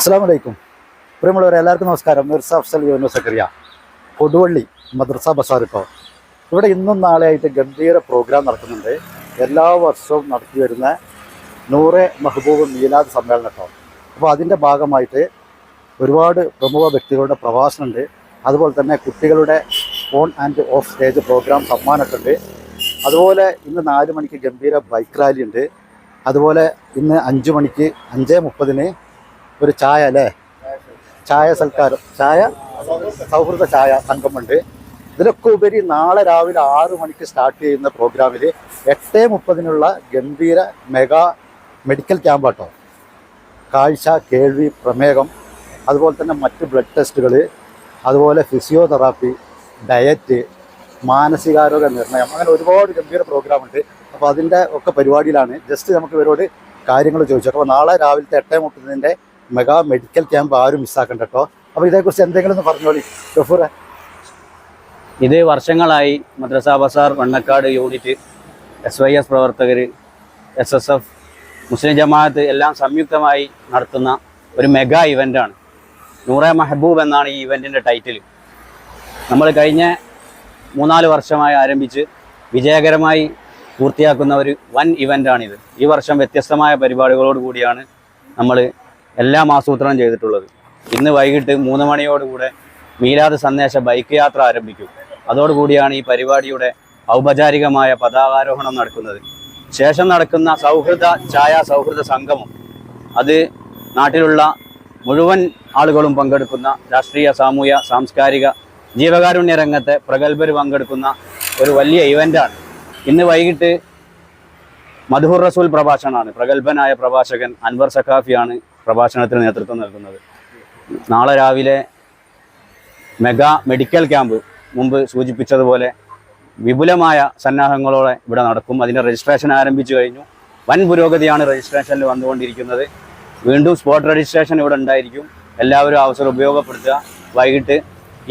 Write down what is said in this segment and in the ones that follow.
അസ്സാം വലൈക്കും പ്രിയമുള്ളവരെ എല്ലാവർക്കും നമസ്കാരം. മിർസ അഫ്സൽ യോനു സക്കറിയ കൊടുവള്ളി മദ്രസ ബസാർ ഇപ്പോൾ. ഇവിടെ ഇന്നും നാളെയായിട്ട് ഗംഭീര പ്രോഗ്രാം നടക്കുന്നുണ്ട്. എല്ലാ വർഷവും നടത്തി വരുന്ന നൂറെ മെഹബൂബ് മീലാദ് സമ്മേളനം കേട്ടോ. അപ്പോൾ അതിന്റെ ഭാഗമായിട്ട് ഒരുപാട് പ്രമുഖ വ്യക്തികളുടെ പ്രഭാഷണമുണ്ട്. അതുപോലെ തന്നെ കുട്ടികളുടെ on and off stage program സമ്മാനമൊക്കെ ഉണ്ട്. അതുപോലെ ഇന്ന് നാല് മണിക്ക് ഗംഭീര ബൈക്ക് റാലി ഉണ്ട് അതുപോലെ ഇന്ന് അഞ്ച് മണിക്ക് അഞ്ച് മുപ്പതിന് ഒരു ചായ അല്ലേ? ചായ സൽക്കാരം. ചായ? സൗഹൃദ ചായ സംഘമുണ്ട്. ഇതിലൊക്കെ ഉപരി നാളെ രാവിലെ ആറു മണിക്ക് സ്റ്റാർട്ട് ചെയ്യുന്ന പ്രോഗ്രാമിൽ എട്ട് മുപ്പതിനുള്ള ഗംഭീര മെഗാ മെഡിക്കൽ ക്യാമ്പ് കേട്ടോ കാഴ്ച കേൾവി പ്രമേഹം അതുപോലെ തന്നെ മറ്റ് ബ്ലഡ് ടെസ്റ്റുകൾ അതുപോലെ ഫിസിയോതെറാപ്പി ഡയറ്റ് മാനസികാരോഗ്യ നിർണയം അങ്ങനെ ഒരുപാട് ഗംഭീര പ്രോഗ്രാമുണ്ട് അപ്പോൾ അതിന്റെ ഒക്കെ പരിപാടിയിലാണ്. ജസ്റ്റ് നമുക്ക് ഇവരോട് കാര്യങ്ങൾ ചോദിച്ചു. അപ്പോൾ നാളെ രാവിലത്തെ എട്ടേ മുപ്പതിന്റെ മെഗാ മെഡിക്കൽ ക്യാമ്പ് ആരും മിസ്സാക്കണ്ട കേട്ടോ അപ്പോൾ ഇതേക്കുറിച്ച് എന്തെങ്കിലും ഒന്ന് പറഞ്ഞോളി ഗഫൂറെ. ഇത് വർഷങ്ങളായി Madrasa Bazar Vennakkad unit S Y S പ്രവർത്തകർ S S F Muslim Jamaat എല്ലാം സംയുക്തമായി നടത്തുന്ന ഒരു മെഗാ ഇവന്റാണ് നൂറെ മെഹബൂബ് എന്നാണ് ഈ ഇവന്റിന്റെ ടൈറ്റിൽ. നമ്മൾ കഴിഞ്ഞ മൂന്നാൽ വർഷമായി ആരംഭിച്ച് വിജയകരമായി പൂർത്തിയാക്കുന്ന ഒരു വൻ ഇവന്റാണിത് ഈ വർഷം വ്യത്യസ്തമായ പരിപാടികളോട് കൂടിയാണ് നമ്മൾ എല്ലാം ആസൂത്രണം ചെയ്തിട്ടുള്ളത്. ഇന്ന് വൈകിട്ട് മൂന്ന് മണിയോടുകൂടെ മീലാദ് സന്ദേശ ബൈക്ക് യാത്ര ആരംഭിക്കും. അതോടുകൂടിയാണ് ഈ പരിപാടിയുടെ ഔപചാരികമായ പതാകാരോഹണം നടക്കുന്നത്. ശേഷം നടക്കുന്ന സൗഹൃദ ഛായ സൗഹൃദ സംഗമം. അത് നാട്ടിലുള്ള മുഴുവൻ ആളുകളും പങ്കെടുക്കുന്ന രാഷ്ട്രീയ സാമൂഹ്യ സാംസ്കാരിക ജീവകാരുണ്യ രംഗത്തെ പ്രഗത്ഭർ പങ്കെടുക്കുന്ന ഒരു വലിയ ഇവന്റാണ് ഇന്ന് വൈകിട്ട് മധുഹുർ റസൂൽ പ്രഭാഷണമാണ് പ്രഗത്ഭനായ പ്രഭാഷകൻ അൻവർ സഖാഫിയാണ് പ്രഭാഷണത്തിന് നേതൃത്വം നൽകുന്നത്. നാളെ രാവിലെ മെഗാ മെഡിക്കൽ ക്യാമ്പ് മുമ്പ് സൂചിപ്പിച്ചതുപോലെ വിപുലമായ സന്നാഹങ്ങളോടെ ഇവിടെ നടക്കും. അതിന്റെ രജിസ്ട്രേഷൻ ആരംഭിച്ചു കഴിഞ്ഞു. വൻ പുരോഗതിയാണ് രജിസ്ട്രേഷനിൽ വന്നുകൊണ്ടിരിക്കുന്നത്. വീണ്ടും സ്പോട്ട് രജിസ്ട്രേഷൻ ഇവിടെ ഉണ്ടായിരിക്കും. എല്ലാവരും അവസരം ഉപയോഗപ്പെടുത്തുക. വൈകിട്ട്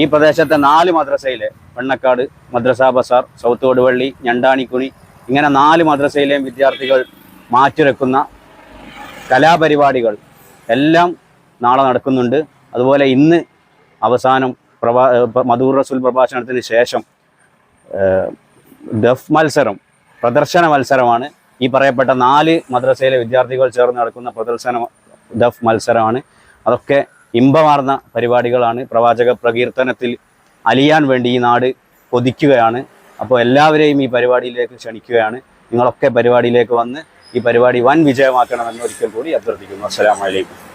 ഈ പ്രദേശത്തെ നാല് മദ്രസയിലെ വെണ്ണക്കാട് മദ്രസ ബസാർ സൗത്ത് കൊടുവള്ളി ഞണ്ടാണിക്കുണി ഇങ്ങനെ നാല് മദ്രസയിലെയും വിദ്യാർത്ഥികൾ മാറ്റിവെക്കുന്ന കലാപരിപാടികൾ എല്ലാം നാളെ നടക്കുന്നുണ്ട്. അതുപോലെ ഇന്ന് അവസാനം പ്രഭാ മധൂർ റസൂൽ പ്രഭാഷണത്തിന് ശേഷം ദഫ് മത്സരം പ്രദർശന മത്സരമാണ്. ഈ പറയപ്പെട്ട നാല് മദ്രസയിലെ വിദ്യാർത്ഥികൾ ചേർന്ന് നടക്കുന്ന പ്രദർശന ദഫ് മത്സരമാണ്. അതൊക്കെ ഇമ്പമാർന്ന പരിപാടികളാണ്. പ്രവാചക പ്രകീർത്തനത്തിൽ അലിയാൻ വേണ്ടി ഈ നാട് കൊതിക്കുകയാണ്. അപ്പോൾ എല്ലാവരെയും ഈ പരിപാടിയിലേക്ക് ക്ഷണിക്കുകയാണ്. നിങ്ങളൊക്കെ പരിപാടിയിലേക്ക് വന്ന് ഈ പരിപാടി വൻ വിജയമാക്കണമെന്ന് ഒരിക്കൽ കൂടി അഭ്യർത്ഥിക്കുന്നു. അസ്സലാമലൈക്കും